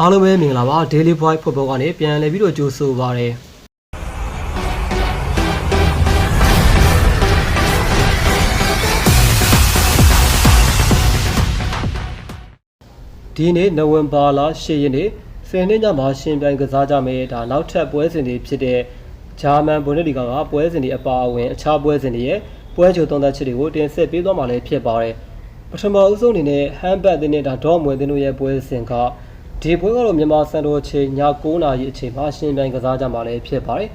အားလုံးပဲမင်္ဂလာပါ Daily Point Football ကနေပြန်လည်ပြီးတော့ကြိုဆိုပါရစေဒီနေ့နိုဝင်ဘာလ10ရက်နေ့ဆယ်နှစ်ညမှာရှင်ပြိုင်ကစားကြမယ်ဒါနောက်ထပ်ပွဲစဉ်တွေဖြစ်တဲ့ဂျာမန်ဘွန်ဒက်လီဂါကပွဲစဉ်တွေအပါအဝင်အခြားပွဲစဉ်တွေရဲ့ပွဲချိုသုံးသက်ချက်တွေကိုတင်ဆက်ပေးသွားမှာလည်းဖြစ်ပါတယ်ပထမအဆုံးအနေနဲ့ဟမ်ဘတ်တင်းနဲ့ဒါဒေါ့မွန်တင်းတို့ရဲ့ပွဲစဉ်က ဒီပွဲကတော့မြန်မာစံတော်ချိန်ည9:00နာရီအချိန်မှာရှင်ပြိုင်ကစားကြမှာလည်းဖြစ်ပါတယ်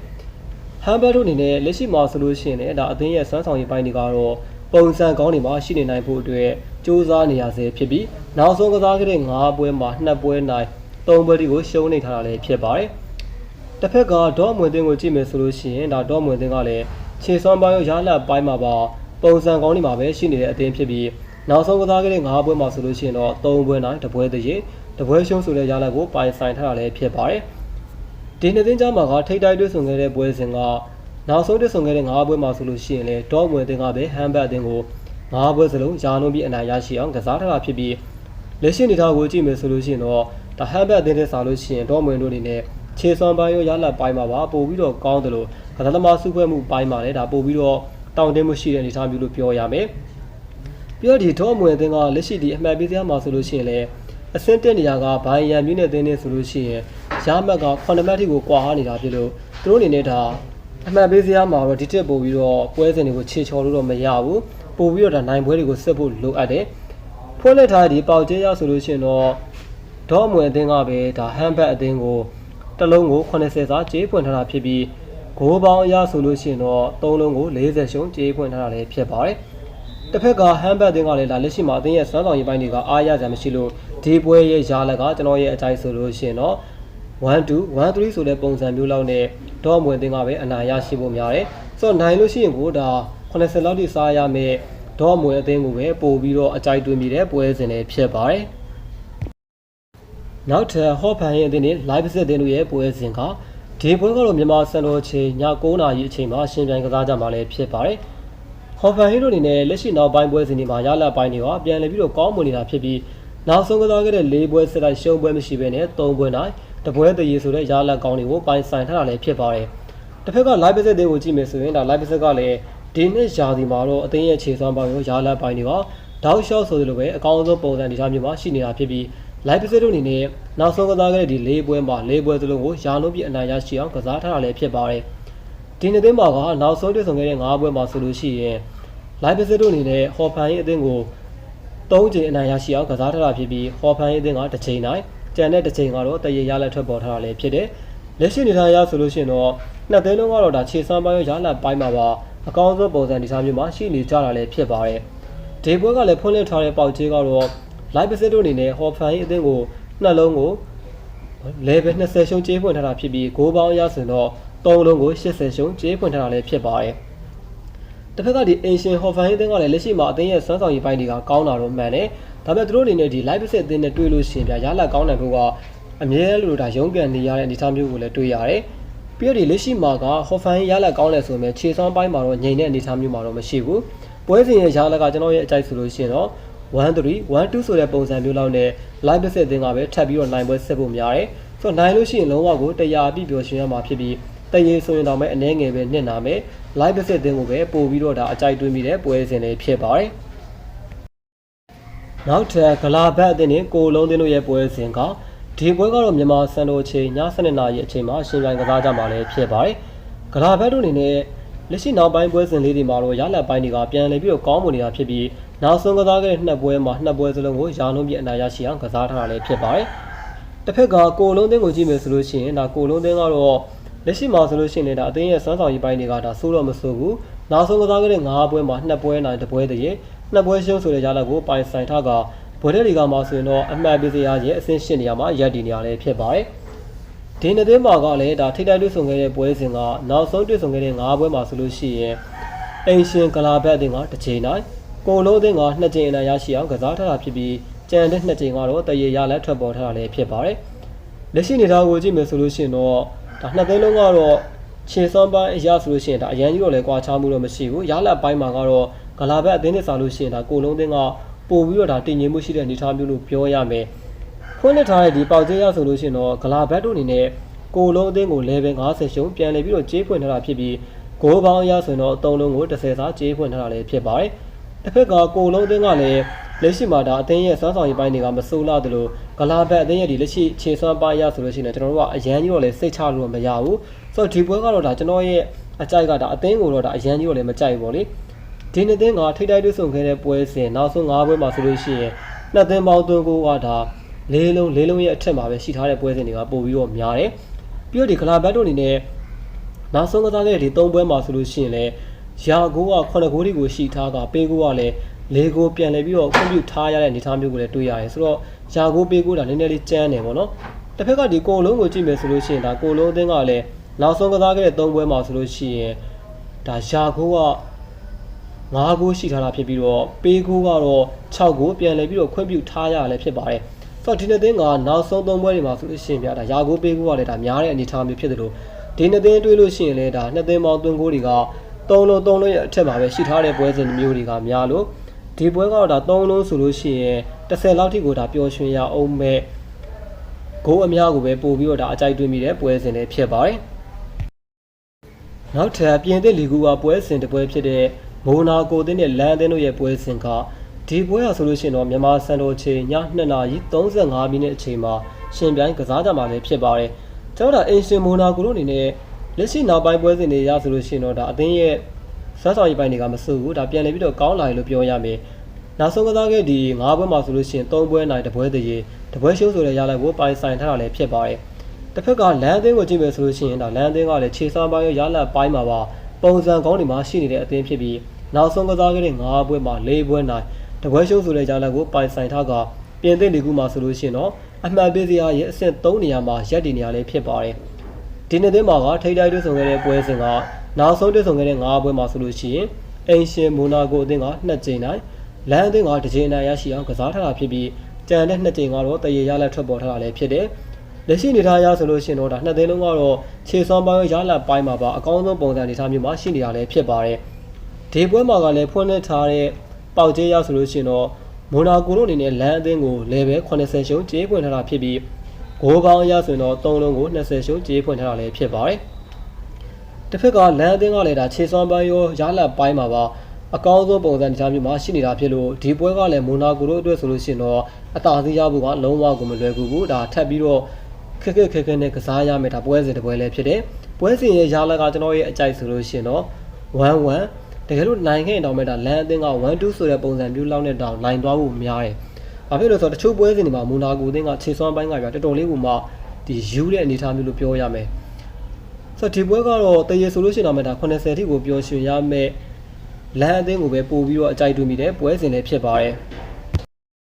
ဟမ်ဘတ်တို့အနေနဲ့လက်ရှိမှာဆိုလို့ရှိရင်လည်းဒါအသင်းရဲ့စွမ်းဆောင်ရည်ပိုင်းတွေကတော့ပုံစံကောင်းတွေမှာရှိနေနိုင်ဖို့အတွက်စူးစမ်းနေရဆဲဖြစ်ပြီးနောက်ဆုံးကစားခဲ့တဲ့9ပွဲမှာ2ပွဲနိုင်3ပွဲတီကိုရှုံးနေထားတာလည်းဖြစ်ပါတယ်။တစ်ဖက်ကဒေါ့မွန်တင်းကိုကြည့်မယ်ဆိုလို့ရှိရင်ဒါဒေါ့မွန်တင်းကလည်းခြေစွမ်းပိုင်းရောရလတ်ပိုင်းမှာပါပုံစံကောင်းတွေမှာပဲရှိနေတဲ့အသင်းဖြစ်ပြီးနောက်ဆုံးကစားခဲ့တဲ့9ပွဲမှာဆိုလို့ရှိရင်တော့3ပွဲနိုင်1ပွဲတည်း တပွဲရှုံးဆိုတဲ့ရလတ်ကိုပိုင်ဆိုင်ထားတာလည်းဖြစ်ပါတယ်။ဒီနှစ်သင်းကြားမှာကထိတ်တိုက်တွေ့ဆုံခဲ့တဲ့ပွဲစဉ်ကနောက်ဆုံးတွေ့ဆုံခဲ့တဲ့9ပွဲမှာဆိုလို့ရှိရင်လေဒေါ့မွန်တင်းကပဲဟမ်ဘတ်အသင်းကို9ပွဲစလုံးယာနှုံးပြီးအနိုင်ရရှိအောင်ကစားထားတာဖြစ်ပြီးလက်ရှိအနေအထားကိုကြည့်မယ်ဆိုလို့ရှိရင်တော့ဒါဟမ်ဘတ်အသင်းတဲ့စားလို့ရှိရင်ဒေါ့မွန်တို့အနေနဲ့ခြေစွမ်းပိုင်းရောရလတ်ပိုင်းမှာပါပို့ပြီးတော့ကောင်းတယ်လို့ကစားသမားစုဖွဲ့မှုပိုင်းမှာလည်းဒါပို့ပြီးတော့တောင်းတင်းမှုရှိတဲ့အနေအထားမျိုးလို့ပြောရမယ်ပြီးတော့ဒီဒေါ့မွန်အသင်းကလက်ရှိဒီအမှတ်ပေးစရာမှာဆိုလို့ရှိရင်လည်း အဆင့်တက်နေရာကဘိုင်ယန်မြင့်တဲ့သင်းနဲ့ဆိုလို့ရှိရင်ရမှတ်က9မှတ်ထိကိုကွာဟနေတာဖြစ်လို့သူတို့အနေနဲ့ဒါအမှတ်ပေးစရာမှာတော့ဒီတက်ပို့ပြီးတော့ပွဲစဉ်တွေကိုခြေချော်လို့တော့မရဘူးပို့ပြီးတော့ဒါနိုင်ပွဲတွေကိုဆက်ဖို့လိုအပ်တယ်ဖွင့်လက်ထားဒီပေါက်ကျဲရဆိုလို့ရှိရင်တော့ဒေါ့မွန်အသင်းကပဲဒါဟမ်ဘတ်အသင်းကိုတစ်လုံးကို80စားကြေးဖွင့်ထားတာဖြစ်ပြီးဂိုးပေါင်းအရဆိုလို့ရှိရင်တော့၃လုံးကို40ရှုံးကြေးဖွင့်ထားတာလည်းဖြစ်ပါတယ်တစ်ဖက်ကဟမ်ဘတ်အသင်းကလည်းဒါလက်ရှိမှာအသင်းရဲ့စွမ်းဆောင်ရည်ပိုင်းတွေကအားရစရာမရှိလို့ ဒီပွဲရဲ့ရာလကကျွန်တော်ရဲ့အကြိုက်ဆိုလို့ရှိရင်တော့1 2 1 3ဆိုတဲ့ပုံစံမျိုးလောက်နဲ့ဒေါ့မွန်အသင်းကပဲအနိုင်ရရှိဖို့များတယ်ဆိုတော့နိုင်လို့ရှိရင်ကိုဒါ80လောက်ထိစားရမယ်ဒေါ့မွန်အသင်းကိုပဲပို့ပြီးတော့အကြိုက်တွင်မိတဲ့ပွဲစဉ်တွေဖြစ်ပါတယ်နောက်ထပ်ဟော့ဖန်ရဲ့အသင်းနဲ့ live စစ်တင်တို့ရဲ့ပွဲစဉ်ကဒီပွဲကတော့မြန်မာစံတော်ချိန်ည9:00နာရီအချိန်မှာရှင်ပြိုင်ကစားကြမှာလည်းဖြစ်ပါတယ်ဟော်ဖန်ဟီတို့အနေနဲ့လက်ရှိနောက်ပိုင်းပွဲစဉ်တွေမှာရလပိုင်းတွေကပြန်လည်ပြီးတော့ကောင်းမွန်နေတာဖြစ်ပြီး နောက်ဆုံးကစားခဲ့တဲ့၄ပွဲဆက်တိုက်ရှုံးပွဲမရှိဘဲနဲ့၃ပွဲနိုင်တပွဲတရေဆိုတဲ့ရလကောင်းတွေကိုပိုင်ဆိုင်ထားတာလည်းဖြစ်ပါတယ်တစ်ဖက်က live စစ်တွေကိုကြည့်မယ်ဆိုရင်ဒါ live စစ်ကလည်းဒီနှစ်ရာသီမှာတော့အသင်းရဲ့ခြေစွမ်းပိုင်းရောရလပိုင်းတွေကတောက်လျှော့ဆိုသလိုပဲအကောင်းဆုံးပုံစံဒီထားမျိုးမှာရှိနေတာဖြစ်ပြီး live စစ်တို့အနေနဲ့နောက်ဆုံးကစားခဲ့တဲ့ဒီ၄ပွဲမှာ၄ပွဲစလုံးကိုရာလုံးပြည့်အနိုင်ရရှိအောင်ကစားထားတာလည်းဖြစ်ပါတယ်ဒီနှစ်သိမ်းမှာကနောက်ဆုံးတွေ့ဆုံခဲ့တဲ့၅ပွဲမှာဆိုလို့ရှိရင် live စစ်တို့အနေနဲ့ဟော်ဖန်ရဲ့အသင်းကို ၃ချိန်အနိုင်ရရှိအောင်ကစားထားတာဖြစ်ပြီးဟော်ဖန်ရဲ့အသင်းကတစ်ချိန်နိုင်ကြံတဲ့တစ်ချိန်ကတော့တရေရလက်ထွက်ပေါ်ထားတာလည်းဖြစ်တယ်လက်ရှိနေထားရဆိုလို့ရှိရင်တော့နှစ်သိန်းလုံးကတော့ဒါခြေစမ်းပိုင်းရောရလက်ပိုင်းမှာပါအကောင်းဆုံးပုံစံဒီစားမျိုးမှာရှိနေကြတာလည်းဖြစ်ပါတယ်ဒီပွဲကလည်းဖွင့်လှစ်ထားတဲ့ပေါက်ချေးကတော့ live စစ်တို့အနေနဲ့ဟော်ဖန်ရဲ့အသင်းကိုနှလုံးကို level 20ရှုံးကြေးဖွင့်ထားတာဖြစ်ပြီးဂိုးပေါင်းအရဆိုတော့3လုံးကို80ရှုံးကြေးဖွင့်ထားတာလည်းဖြစ်ပါတယ် တစ်ဖက်ကဒီ Asian Hoffman အသင်းကလည်းလက်ရှိမှာအသင်းရဲ့စွမ်းဆောင်ရည်ပိုင်းတွေကကောင်းတာတော့မှန်တယ်ဒါပေမဲ့သူတို့အနေနဲ့ဒီ live စစ်အသင်းနဲ့တွေ့လို့ရှိရင်ပြရလာကောင်းတယ်ဖို့ကအမြဲလိုဒါရုန်းကန်နေရတဲ့အနေအထားမျိုးကိုလည်းတွေ့ရတယ်ပြီးတော့ဒီလက်ရှိမှာက Hoffman ရလာကောင်းတယ်ဆိုပေမဲ့ခြေစွမ်းပိုင်းမှာတော့ငြိမ်တဲ့အနေအထားမျိုးမှာတော့မရှိဘူးပွဲစဉ်ရဲ့ရလာကကျွန်တော်ရဲ့အကြိုက်ဆိုလို့ရှိရင်တော့1 3 1 2ဆိုတဲ့ပုံစံမျိုးလောက်နဲ့ live စစ်အသင်းကပဲထပ်ပြီးတော့နိုင်ပွဲဆက်ဖို့များတယ်ဆိုတော့နိုင်လို့ရှိရင်လုံးဝကိုတရားအပြည့်ပြောရှင်ရမှာဖြစ်ပြီး တရေဆိုရင်တော့မဲအနေငယ်ပဲနှစ်နာမယ် live တစ်စစ်အသင်းကိုပဲပို့ပြီးတော့ဒါအကြိုက်တွင်းမိတဲ့ပွဲစဉ်လေးဖြစ်ပါတယ်နောက်ထပ်ဂလာဘတ်အသင်းနဲ့ကိုလုံးသင်းတို့ရဲ့ပွဲစဉ်ကဒီပွဲကတော့မြန်မာစံတော်ချိန်ည7:00နာရီအချိန်မှာရှင်ပြိုင်ကစားကြမှာလည်းဖြစ်ပါတယ်ဂလာဘတ်တို့အနေနဲ့လက်ရှိနောက်ပိုင်းပွဲစဉ်လေးတွေမှာတော့ရလက်ပိုင်းတွေကပြန်လည်ပြီးတော့ကောင်းမွန်နေတာဖြစ်ပြီးနောက်ဆုံးကစားခဲ့တဲ့နှစ်ပွဲမှာနှစ်ပွဲစလုံးကိုရာနှုန်းပြည့်အနိုင်ရရှိအောင်ကစားထားတာလည်းဖြစ်ပါတယ်တစ်ဖက်ကကိုလုံးသင်းကိုကြည့်မယ်ဆိုလို့ရှိရင်ဒါကိုလုံးသင်းကတော့ လက်ရှိမှာဆိုလို့ရှိရင်ဒါအသင်းရဲ့စွမ်းဆောင်ရည်ပိုင်းတွေကဒါဆိုးတော့မဆိုးဘူးနောက်ဆုံးကစားခဲ့တဲ့၅ပွဲမှာ2ပွဲနိုင်1ပွဲတည်း2ပွဲရှုံးဆိုတဲ့ရလဒ်ကိုပိုင်ဆိုင်ထားကဘွယ်တဲ့လီဂါမှာဆိုရင်တော့အမှတ်ပေးစရာရဲ့အဆင့်၈နေရာမှာရပ်တည်နေရလဲဖြစ်ပါတယ်ဒီနှစ်သိန်းမှာကလည်းဒါထိတိုက်တွေ့ဆုံခဲ့တဲ့ပွဲစဉ်ကနောက်ဆုံးတွေ့ဆုံခဲ့တဲ့၅ပွဲမှာဆိုလို့ရှိရင်အင်ရှင်ကလာဘတ်အသင်းကတစ်ချိန်နိုင်ကိုလုံးအသင်းကနှစ်ချိန်အနိုင်ရရှိအောင်ကစားထားတာဖြစ်ပြီးကြံတဲ့နှစ်ချိန်ကတော့တရေရလက်ထွက်ပေါ်ထားတာလည်းဖြစ်ပါတယ်လက်ရှိနေသားကိုကြည့်မယ်ဆိုလို့ရှိရင်တော့ ဒါနှစ်သိန်းလုံးကတော့ခြေစွမ်းပိုင်းအရဆိုလို့ရှိရင်ဒါအရန်ကြီးတော့လည်းကွာခြားမှုတော့မရှိဘူးရလက်ပိုင်းမှာကတော့ဂလာဘတ်အသင်းနဲ့စာလို့ရှိရင်ဒါကိုလုံးအသင်းကပို့ပြီးတော့ဒါတည်ငြိမ်မှုရှိတဲ့အနေအထားမျိုးလို့ပြောရမယ်ဂဖွင့်လှစ်ထားတဲ့ဒီပေါက်ကျဲရဆိုလို့ရှိရင်တော့ဂလာဘတ်တို့အနေနဲ့ကိုလုံးအသင်းကို level 50ရှုံးပြန်လည်ပြီးတော့ကြေးဖွင့်ထားတာဖြစ်ပြီးဂိုးပေါင်းအရဆိုရင်တော့အသုံးလုံးကို30စားကြေးဖွင့်ထားတာလည်းဖြစ်ပါတယ်။ တစ်ဖက်ကကိုလုံးအသင်းကလည်းလက်ရှိမှာဒါအသင်းရဲ့စွမ်းဆောင်ရည်ပိုင်းတွေကမဆိုးလာသလိုဂလာဘတ်အသင်းရဲ့ဒီလက်ရှိခြေစွမ်းပိုင်းရဆိုလို့ရှိရင်ကျွန်တော်တို့ကအရန်ကြီးတော့လည်းစိတ်ချလို့မရဘူး။ဆိုတော့ဒီပွဲကတော့ဒါကျွန်တော်ရဲ့အကြိုက်ကဒါအသင်းကိုတော့ဒါအရန်ကြီးတော့လည်းမကြိုက်ဘူးပေါ့လေ။ဒီနှစ်သင်းကထိတိုက်တွေ့ဆုံခဲ့တဲ့ပွဲစဉ်နောက်ဆုံး၅ပွဲမှာဆိုလို့ရှိရင်နှစ်သင်းပေါင်းသွင်းကိုကဒါလေးလုံးလေးလုံးရဲ့အထက်မှာပဲရှိထားတဲ့ပွဲစဉ်တွေကပို့ပြီးတော့များတယ်။ပြီးတော့ဒီဂလာဘတ်တို့အနေနဲ့နောက်ဆုံးကစားခဲ့တဲ့ဒီ၃ပွဲမှာဆိုလို့ရှိရင်လည်း ယာကိုက9ဂိုးတွေကိုရှိထားကပေးကိုကလည်း၄ဂိုးပြန်လဲပြီးတော့ခွင့်ပြုထားရတဲ့အနေအထားမျိုးကိုလည်းတွေ့ရတယ်ဆိုတော့ယာကိုပေးကိုဒါနည်းနည်းလေးကျန်းတယ်ပေါ့နော်တစ်ဖက်ကဒီကိုလုံးကိုကြည့်မယ်ဆိုလို့ရှိရင်ဒါကိုလုံးအသင်းကလည်းနောက်ဆုံးကစားခဲ့တဲ့၃ပွဲမှာဆိုလို့ရှိရင်ဒါယာကိုက9ဂိုးရှိထားတာဖြစ်ပြီးတော့ပေးကိုကတော့6ဂိုးပြန်လဲပြီးတော့ခွင့်ပြုထားရလည်းဖြစ်ပါတယ်ဆိုတော့ဒီနှစ်သင်းကနောက်ဆုံး၃ပွဲတွေမှာဆိုလို့ရှိရင်ဗျာဒါယာကိုပေးကိုကလည်းဒါများတဲ့အနေအထားမျိုးဖြစ်တယ်လို့ဒီနှစ်သင်းတွေးလို့ရှိရင်လည်းဒါနှစ်သင်းပေါင်းသွင်းကိုတွေက 3လုံး3လုံးရဲ့အထက်မှာပဲရှိထားတဲ့ပွဲစဉ်မျိုးတွေကများလို့ဒီပွဲကတော့ဒါ3လုံးဆိုလို့ရှိရင်10လောက်ထိကိုဒါပျော်ရွှင်ရအောင်မဲ့ဂိုးအများကိုပဲပို့ပြီးတော့ဒါအကြိုက်တွေးမိတဲ့ပွဲစဉ်တွေဖြစ်ပါတယ်နောက်ထပ်ပြင်သစ်လီဂူကပွဲစဉ်တစ်ပွဲဖြစ်တဲ့မိုနာကိုအသင်းနဲ့လန်အသင်းတို့ရဲ့ပွဲစဉ်ကဒီပွဲရဆိုလို့ရှိရင်တော့မြန်မာစံတော်ချိန်ည2နာရီ35မိနစ်အချိန်မှာရှင်ပြိုင်ကစားကြမှာလည်းဖြစ်ပါတယ်ကျွန်တော်တို့အင်ရှင်မိုနာကိုတို့အနေနဲ့ လက်ရှိနောက်ပိုင်းပွဲစဉ်တွေရဆိုလို့ရှိရင်တော့ဒါအသင်းရဲ့စမ်းဆောင်ရေးပိုင်းတွေကမစိုးဘူးဒါပြန်လည်ပြီးတော့ကောင်းလာတယ်လို့ပြောရမယ်နောက်ဆုံးကစားခဲ့ဒီ၅ပွဲမှာဆိုလို့ရှိရင်၃ပွဲနိုင်တစ်ပွဲတည်းရေတစ်ပွဲရှုံးဆိုတဲ့ရလဒ်ကိုပိုင်ဆိုင်ထားတာလည်းဖြစ်ပါတယ်တစ်ဖက်ကလန်အသင်းကိုကြည့်မယ်ဆိုလို့ရှိရင်ဒါလန်အသင်းကလည်းခြေစွမ်းပိုင်းရလဒ်ပိုင်းမှာပါပုံစံကောင်းတွေမှာရှိနေတဲ့အသင်းဖြစ်ပြီးနောက်ဆုံးကစားခဲ့တဲ့၅ပွဲမှာ၄ပွဲနိုင်တပွဲရှုံးဆိုတဲ့ရလဒ်ကိုပိုင်ဆိုင်ထားကပြင်သစ်လီဂူမှာဆိုလို့ရှိရင်တော့အမှန်ပေးစရာရဲ့အဆင့်၃နေရာမှာရပ်တည်နေရလဲဖြစ်ပါတယ် ဒီနေ့သင်းမှာကထိတိုက်တွေ့ဆုံခဲ့တဲ့ပွဲစဉ်ကနောက်ဆုံးတွေ့ဆုံခဲ့တဲ့၅ပွဲမှာဆိုလို့ရှိရင်အင်ရှင်မိုနာကိုအသင်းက2ကြိမ်နိုင်လန်အသင်းကတစ်ကြိမ်နိုင်ရရှိအောင်ကစားထားတာဖြစ်ပြီးကြံတဲ့2ကြိမ်ကတော့တရေရလက်ထွက်ပေါ်ထားတာလည်းဖြစ်တယ်လက်ရှိနေထားရဆိုလို့ရှိရင်တော့ဒါနှစ်သိန်းလုံးကတော့ခြေစွမ်းပိုင်းရလတ်ပိုင်းမှာပါအကောင်းဆုံးပုံစံအနေထားမျိုးမှာရှိနေတာလည်းဖြစ်ပါတယ်ဒီပွဲမှာကလည်းဖွင့်လှစ်ထားတဲ့ပေါက်ကျဲရဆိုလို့ရှိရင်တော့မိုနာကိုတို့အနေနဲ့လန်အသင်းကို level 80ရှုံးကြေးပွင့်ထားတာဖြစ်ပြီး ဂိုးပေါင်းအရဆိုရင်တော့3လုံးကို20ရှုံးကြေးဖွင့်ထားတာလည်းဖြစ်ပါတယ်တစ်ဖက်ကလန်အသင်းကလည်းဒါခြေစွမ်းပိုင်းရောရလတ်ပိုင်းမှာပါအကောင်းဆုံးပုံစံတရားမျိုးမှာရှိနေတာဖြစ်လို့ဒီပွဲကလည်းမိုနာကိုတို့အတွက်ဆိုလို့ရှိရင်တော့အသာစီးရဖို့ကလုံးဝကိုမလွယ်ကူဘူးဒါထပ်ပြီးတော့ခက်ခက်ခက်ခက်နဲ့ကစားရမယ်ဒါပွဲစဉ်တစ်ပွဲလည်းဖြစ်တယ်ပွဲစဉ်ရဲ့ရလကကျွန်တော်ရဲ့အကြိုက်ဆိုလို့ရှိရင်တော့1-1တကယ်လို့နိုင်ခဲ့ရင်တော့မဲ့ဒါလန်အသင်းက1-2ဆိုတဲ့ပုံစံမျိုးလောက်နဲ့တောင်နိုင်သွားဖို့များတယ်။ ဘာဖြစ်လို့လဲဆိုတော့တချို့ပွဲစဉ်တွေမှာမူနာကိုအသင်းကခြေစွမ်းပိုင်းကပြတော်တော်လေးကိုမှဒီယူတဲ့အနေအထားမျိုးလို့ပြောရမယ်။ဆိုတော့ဒီပွဲကတော့တရေဆိုလို့ရှိရင်တော့မဲ့ဒါ80ထိကိုပျော်ရွှင်ရမယ်လန်အသင်းကိုပဲပို့ပြီးတော့အကြိုက်တွေ့မိတယ်ပွဲစဉ်လည်းဖြစ်ပါတယ်။